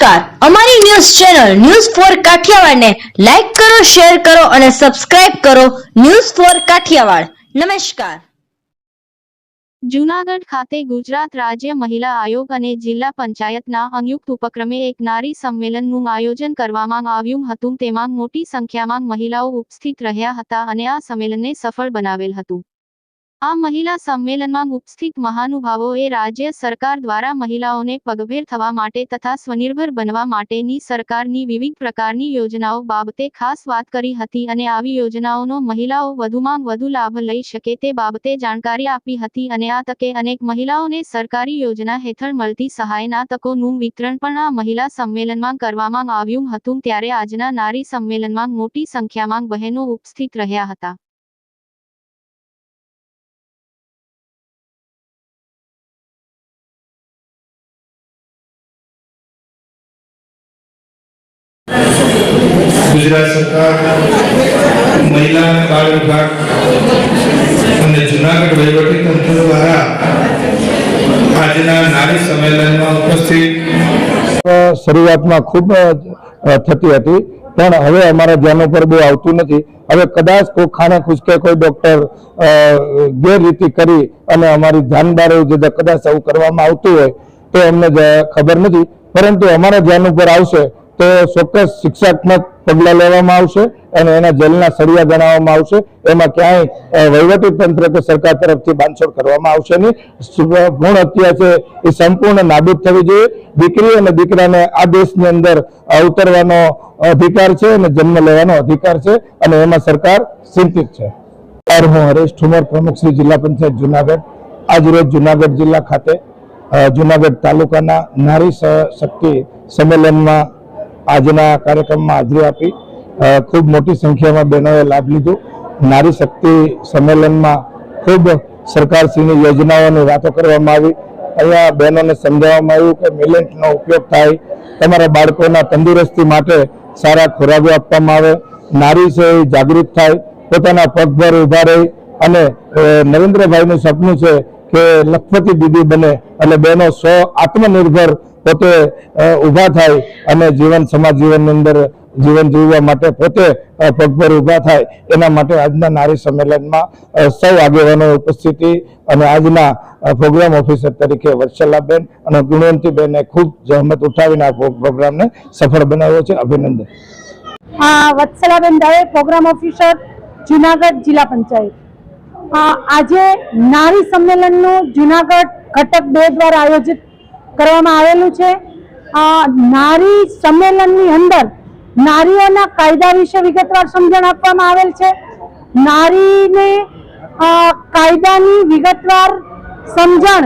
નમસ્કાર. અમારી news channel news four કાઠિયાવાડને લાઈક કરો, શેર કરો અને સબસ્ક્રાઇબ કરો ન્યૂઝ ફોર કાઠિયાવાડ. નમસ્કાર. જૂનાગઢ ખાતે ગુજરાત રાજ્ય મહિલા આયોગ અને જિલ્લા પંચાયતના સંયુક્ત ઉપક્રમે એક નારી સંમેલનનું આયોજન કરવામાં આવ્યું હતું. તેમાં મોટી સંખ્યામાં મહિલાઓ ઉપસ્થિત રહ્યા હતા અને આ સંમેલનને સફળ બનાવેલ હતું. આ મહિલા સંમેલનમાં ઉપસ્થિત મહાનુભાવોએ રાજ્ય સરકાર દ્વારા મહિલાઓને પગભેર થવા માટે તથા સ્વનિર્ભર બનવા માટેની સરકારની વિવિધ પ્રકારની યોજનાઓ બાબતે ખાસ વાત કરી હતી અને આવી યોજનાઓનો મહિલાઓ વધુમાં વધુ લાભ લઈ શકે તે બાબતે જાણકારી આપી હતી અને આ તકે અનેક મહિલાઓને સરકારી યોજના હેઠળ મળતી સહાયના તકોનું વિતરણ પણ આ મહિલા સંમેલનમાં કરવામાં આવ્યું હતું ત્યારે આજના નારી સંમેલનમાં મોટી સંખ્યામાં બહેનો ઉપસ્થિત રહ્યા હતા. ગુજરાત સરકાર, મહિલા અને બાળ વિભાગ અને જુનાગઢ વહીવટી તંત્ર દ્વારા આજના નારી સંમેલનમાં ઉપસ્થિત શરૂઆતમાં ખૂબ થતી હતી, પણ હવે અમારા ધ્યાન ઉપર બહુ આવતું નથી. હવે કદાચ કોઈ ખાને ખુશકે કોઈ ડોક્ટર ગેરરીતિ કરી અને અમારી ધ્યાન બાર જતા કદાચ આવું કરવામાં આવતું હોય, તો અમને ખબર નથી. પરંતુ અમારા ધ્યાન ઉપર આવશે તો ચોક્કસ શિક્ષાત્મક પગલાં લેવામાં આવશે અને એના જેલના સળિયા ગણાવવામાં આવશે. એમાં ક્યાંય વહીવટી તંત્ર કે સરકાર તરફથી બાંધછોડ કરવામાં આવશે નહીં. ભ્રૂણ હત્યા છે એ સંપૂર્ણ નાબૂદ થવી જોઈએ. દીકરી અને દીકરાને આ દેશની અંદર અવતરવાનો અધિકાર છે અને જન્મ લેવાનો અધિકાર છે અને એમાં સરકાર ચિંતિત છે. હું હરેશ ઠુમર, પ્રમુખ શ્રી જિલ્લા પંચાયત જુનાગઢ. આજ રોજ જુનાગઢ જિલ્લા ખાતે જુનાગઢ તાલુકાના નારી શક્તિ સંમેલનમાં આજના કાર્યક્રમમાં હાજરી આપી. ખૂબ મોટી સંખ્યામાં બહેનોએ લાભ લીધો. નારી શક્તિ સંમેલનમાં ખૂબ સરકારશ્રીની યોજનાઓની વાતો કરવામાં આવી. અહીંયા બહેનોને સમજાવવામાં આવ્યું કે મિલેન્ટનો ઉપયોગ થાય. તમારા બાળકોના તંદુરસ્તી માટે સારા ખોરાકો આપવામાં આવે. નારી છે જાગૃત થાય. પોતાના પગભર ઊભા રહી. અને નરેન્દ્રભાઈનું સપનું છે કે લખપતિ દીદી બને એટલે બહેનો સ્વ આત્મનિર્ભર પોતે ઊભા થાય અને જીવન, સમાજ જીવનની અંદર જીવન જીવવા માટે પોતે પગભર ઊભા થાય, એના માટે આજના નારી સંમેલનમાં સૌ આગેવાનો ઉપસ્થિતિ અને આજના પ્રોગ્રામ ઓફિસર તરીકે વર્ષલાબેન અને ગુણવંતીબેને ખૂબ જહેમત ઉઠાવીને આ પ્રોગ્રામને સફળ બનાવ્યો છે. અભિનંદન. વત્સલાબેન દવે પ્રોગ્રામ ઓફિસર જુનાગઢ જિલ્લા પંચાયત. આજે નારી સંમેલનનું જુનાગઢ ઘટક બે દ્વારા આયોજિત કરવામાં આવેલું છે. નારી સંમેલનની અંદર નારીઓના કાયદા વિશે વિગતવાર સમજણ આપવામાં આવેલ છે. નારીને કાયદાની વિગતવાર સમજણ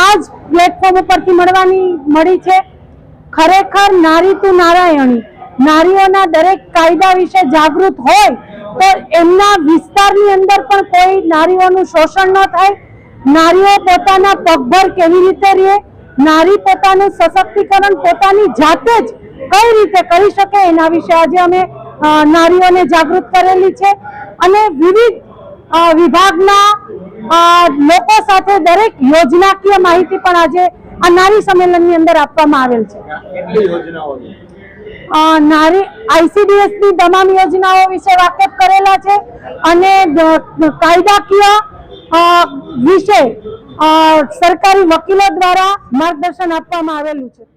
આ જ પ્લેટફોર્મ ઉપરથી મળવાની મળી છે. ખરેખર નારી તું નારાયણી. નારીઓના દરેક કાયદા વિશે જાગૃત હોય તો એમના વિસ્તારની અંદર પણ કોઈ નારીઓનું શોષણ ન થાય. નારીઓ પોતાના પગભર કેવી રીતે રહે? નારી પોતાનું સશક્તિકરણ પોતાની જાતે જ કઈ રીતે કરી શકે એના વિશે આજે અમે નારીઓને જાગૃત કરેલી છે. અને વિવિધ વિભાગના લોકો સાથે દરેક યોજનાકીય માહિતી પણ આજે આ નારી સંમેલનની અંદર આપવામાં આવેલ છે? નારી આઈસીડીએસની તમામ યોજનાઓ વિશે વાકેફ કરેલા છે અને કાયદાકીય વિશે સરકારી વકીલો દ્વારા માર્ગદર્શન આપવામાં આવેલું છે.